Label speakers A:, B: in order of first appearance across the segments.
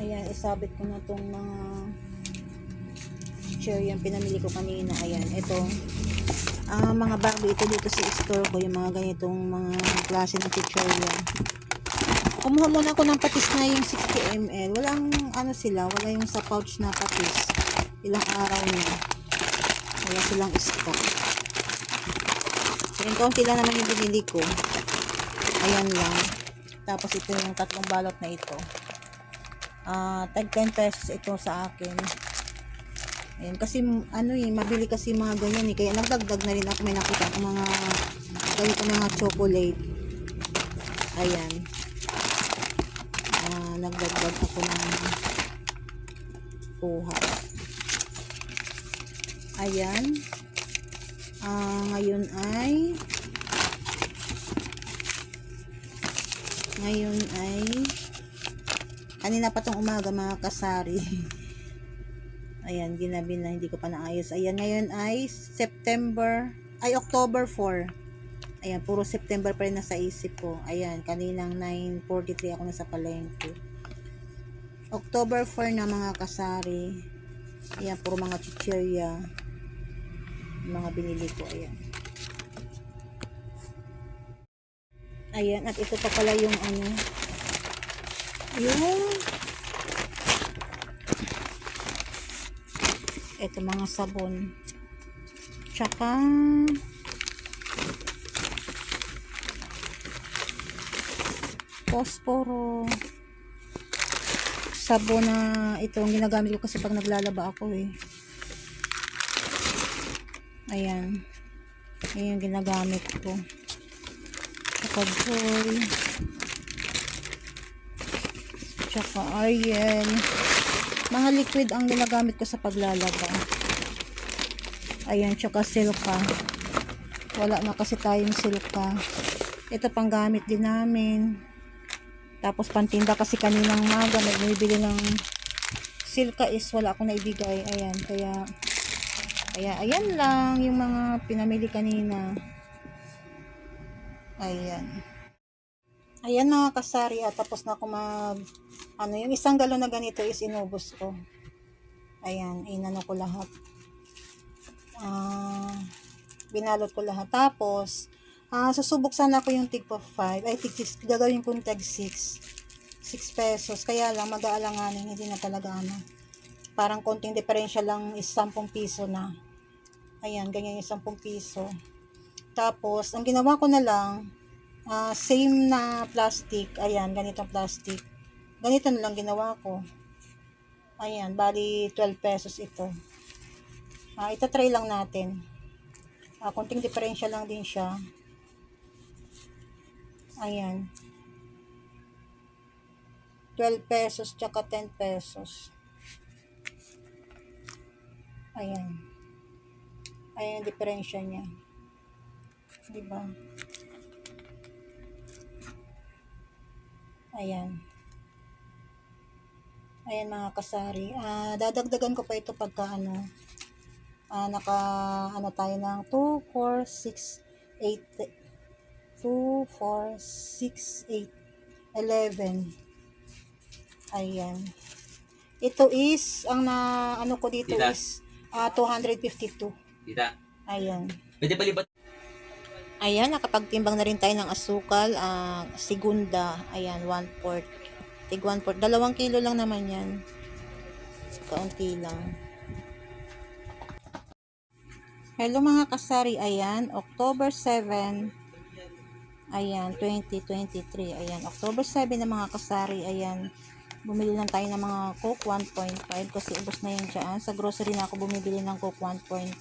A: Ayan, isabit ko na tong mga chair yung pinamili ko kanina. Ayan, ito. Ah, mga bago ito dito sa store ko, yung mga ganitong mga klase ng chichorya. Kumuha muna ako ng patis na yung 60 ml. Walang ano sila, wala yung sa pouch na patis. Ilang araw na. Wala silang stock. Yung konti lang naman yung binili ko. Ayan lang. Tapos ito yung tatlong balot na ito. Ah, tag 10 pesos ito sa akin. Ayan, kasi ano eh, mabili kasi mga ganyan eh. Kaya nagdagdag na rin ako may nakita ko mga ganito mga chocolate. Ayan. Ah, nagdagdag ako ng kuha. Ayan. Ah, ngayon ay ngayon ay kanina pa tong umaga mga kasari. Ayan ginabi na hindi ko pa naayos. Ayan ngayon ay September ay October 4 ayan puro September pa rin nasa isip ko. Ayan kaninang 9.43 ako nasa palengke. October 4 na mga kasari. Ayan puro mga chichirya. Mga binili ko ayan. Ayan at ito pa pala yung ano yung ito mga sabon. Tsaka posporo. Sabon na ito ang ginagamit ko kasi pag naglalaba ako eh. Ayan. Ayan ginagamit ko. Tsaka joy tsaka Ariel. Mga liquid ang ginagamit ko sa paglalaba. Ayan, tsaka silka. Wala na kasi tayong silka. Ito pang gamit din namin. Tapos pantinda kasi kaninang maga, may bumibili ng silka is wala akong naibigay. Ayan, kaya kaya ayan lang yung mga pinamili kanina. Ayan. Ayan mga kasari at tapos na ako mag ano yung isang galon na ganito is inubos ko. Ayan, inano ko lahat. Ah, binalot ko lahat. Tapos, ah, susubok sana ako yung tig pa 5. Ay, tig 6. Gagawin ko yung tag 6. 6 pesos. Kaya lang, mag-aalanganin. Hindi na talaga ano. Parang konting diferensya lang is 10 piso na. Ayan, ganyan yung 10 piso. Tapos, ang ginawa ko na lang, Ah, same na plastic. Ayan, ganitong plastic. Ganito na lang ginawa ko. Ayan, bali 12 pesos ito. Ah, ito try lang natin. Ah, konting diferensya lang din siya. Ayan. 12 pesos tsaka 10 pesos. Ayan. Ayan yung diferensya niya. Diba? Ayan. Ayan mga kasari. Ah, dadagdagan ko pa ito pagka ano. Ah, naka ano tayo ng 2 4 6 8 2 4 6 8 11. Ayan. Ito is ang na ano ko dito
B: Tita.
A: is ah 252.
B: Tita,
A: Ayan.
B: pwede palipat.
A: Ayan, nakapagtimbang na rin tayo ng asukal. ah segunda, ayan, 1 quart. Tig 1 quart. Dalawang kilo lang naman yan. Kaunti lang. Hello mga kasari, ayan, October 7, ayan, 2023, ayan, October 7 na mga kasari, ayan, bumili lang tayo ng mga Coke 1.5 kasi ubos na yan dyan. Sa grocery na ako bumibili ng Coke 1.5.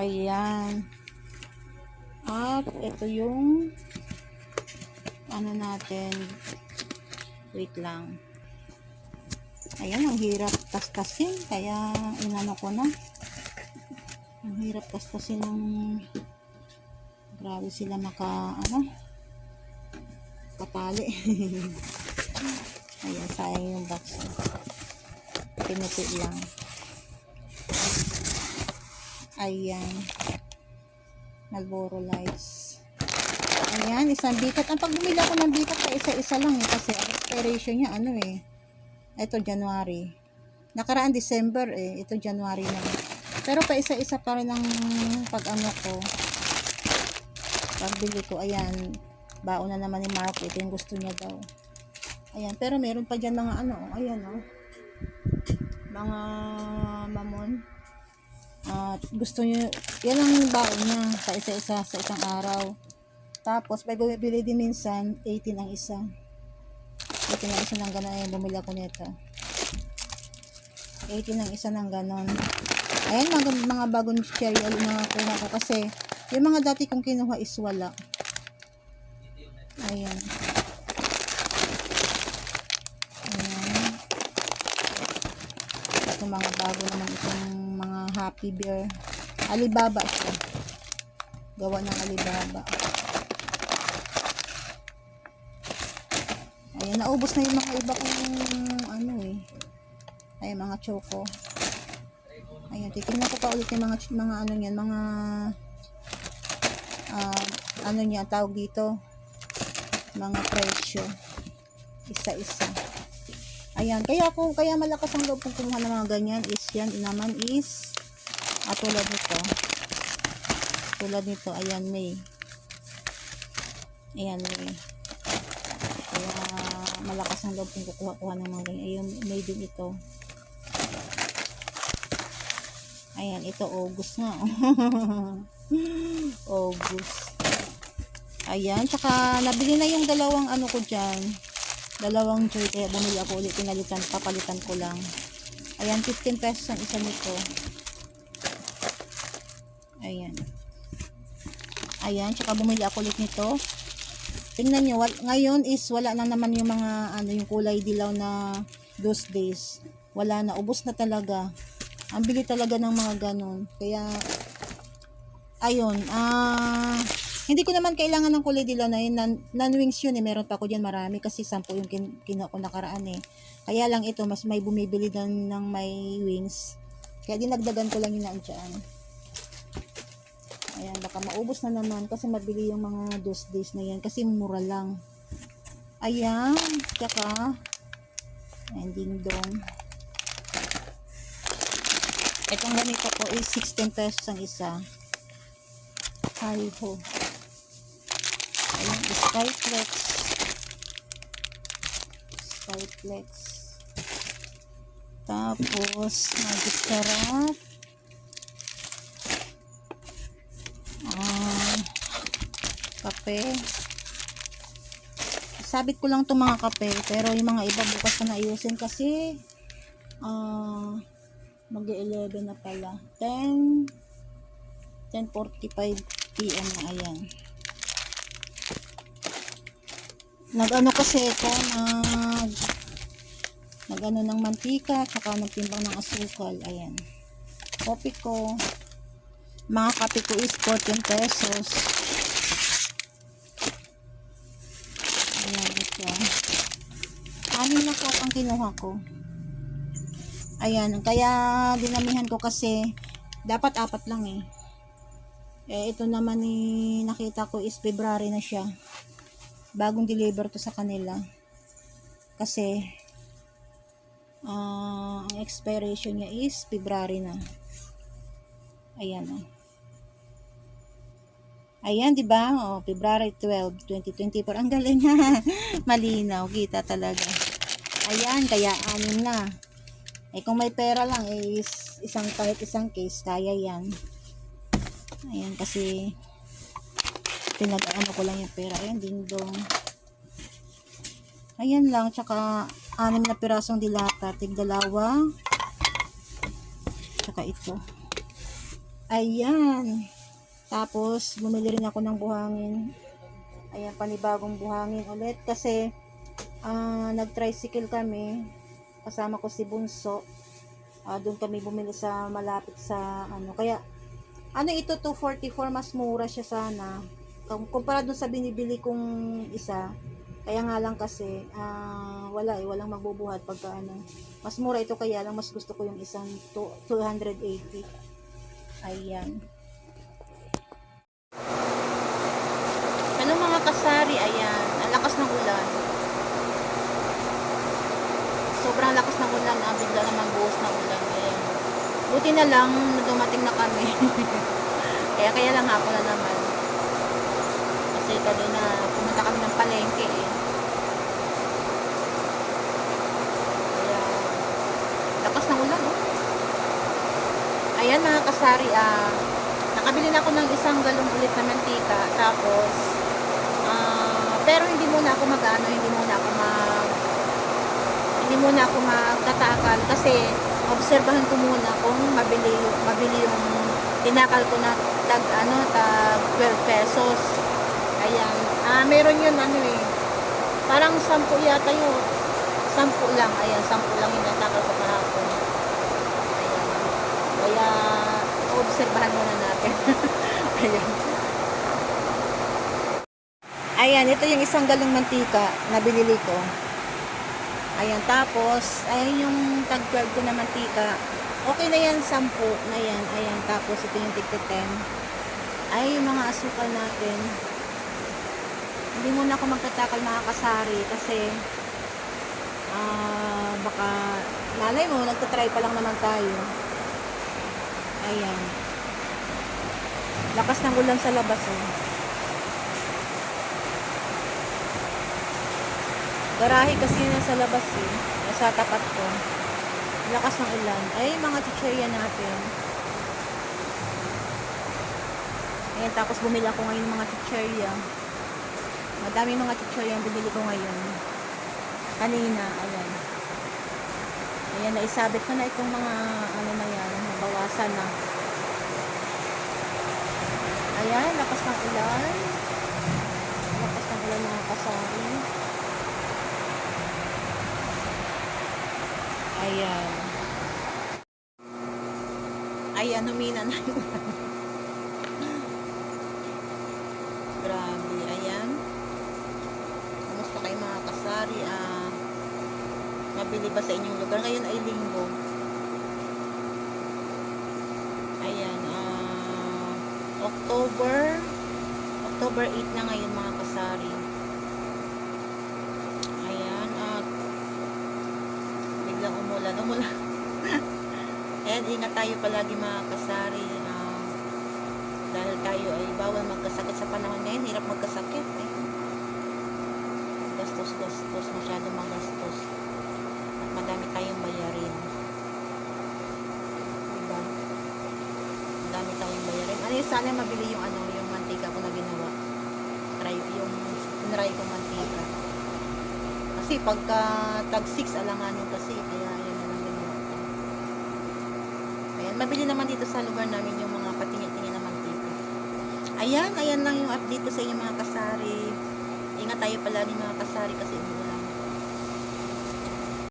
A: Ayan. At ito yung ano natin. Wait lang. Ayan, ang hirap tastasin. Kaya inano ko na. Ang hirap tastasin ng grabe sila maka ano katali. Ayan, sayang yung box. Pinuti lang. Ayan. Malboro Lights. Ayan, isang bikat. Ang pag bumili ako ng bikat, pa isa-isa lang eh. Kasi ang expiration niya, ano eh. Ito, January. Nakaraan December eh. Ito, January na. Pero pa isa-isa pa rin ang pag ano ko. Pagbili ko, ayan. Baon na naman ni Mark. Ito yung gusto niya daw. Ayan. Pero meron pa dyan mga ano. Ayan, oh. Mga mamon. At gusto niyo, yan ang baon niya sa isa-isa sa isang araw. Tapos, may bumibili din minsan, 18 ang isa. 18 ang isa ng gano'n. Ayan, bumili ako nito. 18 ang isa ng gano'n. Ayan, mga, mga bagong cereal na kuha ko kasi yung mga dati kong kinuha is wala. Ayan. Ayan. Ito mga bago naman itong mga Happy Bear. Alibaba siya. Gawa ng Alibaba. Ayan, naubos na yung mga iba kong ano eh. Ayan, mga choco. Ayan, titignan ko pa ulit yung mga, mga ano niyan, mga ah, ano niya, tawag dito, mga presyo. Isa-isa. Ayan, kaya kung kaya malakas ang loob kong kumuha ng mga ganyan is yan naman is at tulad nito. Tulad nito, ayan May. Ayan May. Kaya malakas ang loob kong kukuha-kuha ng mga ganyan. Ayun, May din ito. Ayan, ito August nga. August. Ayan, tsaka nabili na yung dalawang ano ko dyan. Dalawang joy, kaya bumili ako ulit. Pinalitan, papalitan ko lang. Ayan, 15 pesos ang isa nito. Ayan. Ayan, tsaka bumili ako ulit nito. Tingnan nyo, ngayon is wala na naman yung mga ano yung kulay dilaw na those days. Wala na, ubos na talaga. Ang bili talaga ng mga ganon. Kaya, ayun, ah, hindi ko naman kailangan ng kulay dilaw na yun. Non- Non-wings yun eh. Meron pa ako dyan marami kasi sampu yung kin- kinuha ko nakaraan eh. Kaya lang ito, mas may bumibili din ng may wings. Kaya dinagdagan ko lang yun nandiyan. Ayan, baka maubos na naman kasi mabili yung mga those days na yan kasi mura lang. Ayan, tsaka ending dong. Itong ganito ko is 16 pesos ang isa. Hi ho. Ayan, Skyflex. Skyflex. Tapos, Magic Sarap. Ah, kape. Sabit ko lang itong mga kape, pero yung mga iba bukas na ayusin kasi ah, mag-11 na pala. 10 10.45 p.m. na ayan. Nag-ano kasi ito, nag nag-ano ng mantika, tsaka nagtimbang ng asukal. Ayan. Kopi ko. Mga kape ko is 14 pesos. Ayan, ito. Anim na cup ang kinuha ko. Ayan, kaya dinamihan ko kasi dapat apat lang eh. Eh, ito naman ni nakita ko is February na siya. Bagong deliver to sa kanila. Kasi, ah, ang expiration niya is February na. Ayan oh. Ayan, di ba? Oh, February 12, 2024. Ang galing ha. Malinaw, kita talaga. Ayan, kaya anim na. Eh kung may pera lang eh, is isang kahit isang case, kaya yan. Ayan kasi pinag-ano ko lang yung pera. Ayan, dingdong. Ayan lang, tsaka anim na pirasong dilata, tig dalawa. Tsaka ito. Ayan. Tapos, bumili rin ako ng buhangin. Ayan, panibagong buhangin ulit. Kasi, ah nag-tricycle kami. Kasama ko si Bunso. Ah, doon kami bumili sa malapit sa ano. Kaya, ano ito, 244, mas mura siya sana. Kum- Kumpara dun sa binibili kong isa, kaya nga lang kasi, ah, wala eh, walang magbubuhat pagka ano. Mas mura ito kaya lang, mas gusto ko yung isang to- 280. Ayan. Hello mga kasari, ayan. Ang lakas ng ulan. So, sobrang lakas ng ulan, ah, bigla naman buhos ng ulan. Ayan. Buti na lang, na dumating na kami. kaya kaya lang hapon na naman. Kanina, pumunta kami ng palengke eh. Kaya, lakas ng ulan oh. Ayan mga kasari, ah, nakabili na ako ng isang galong ulit na mantika. Tapos, ah, pero hindi muna ako mag-ano, hindi muna ako mag hindi muna ako magtatakal kasi obserbahan ko muna kung mabili mabili yung tinakal ko na tag ano tag 12 pesos ayan ah meron yun ano eh parang 10 yata yun 10 lang ayan 10 lang yung natakal ko kahapon ayan kaya obserbahan muna natin ayan ayan ito yung isang galong mantika na binili ko Ayan, tapos, ayan yung tag 12 ko na mantika. Okay na yan, 10 na yan. Ayan, tapos ito yung tigti 10. Ay, yung mga asukal natin. Hindi muna ako magtatakal mga kasi ah baka malay mo, nagtatry pa lang naman tayo. Ayan. Lakas ng ulan sa labas oh. Garahe kasi nasa labas eh. Nasa tapat ko. Lakas ng ulan. Ay, mga chicheria natin. Ayan, tapos bumili ako ngayon ng mga chicheria. Madami mga chicheria ang bumili ko ngayon. Kanina, ayan. Ayan, naisabit ko na itong mga ano na yan. Nabawasan na. Ayan, lakas ng ulan. Lakas ng ulan mga kasari. Ayan. Ayan, humina na yung. Grabe, ayan. Kumusta kayo mga kasari? Ah, ba sa inyong lugar? Ngayon ay linggo. Ayan, ah, October, October 8 na ngayon mga kasari. Ayan, at biglang umulan. Umulan. Ayan, ingat tayo palagi mga kasari. ah, dahil tayo ay bawal magkasakit sa panahon ngayon. Hirap magkasakit. Eh. Gastos, gastos. Masyado magastos. Madami tayong bayarin. Diba? Madami tayong bayarin. Ano yung sana mabili yung ano, yung mantika ko na ginawa. Try, yung tinry kong mantika. Kasi pagka tag 6 alanganin kasi kaya yan na lang ginawa ko. Ayan, mabili naman dito sa lugar namin yung mga patingin-tingin na mantika. Ayan, ayan lang yung update ko sa inyo mga kasari. Ingat tayo pala ni mga kasari kasi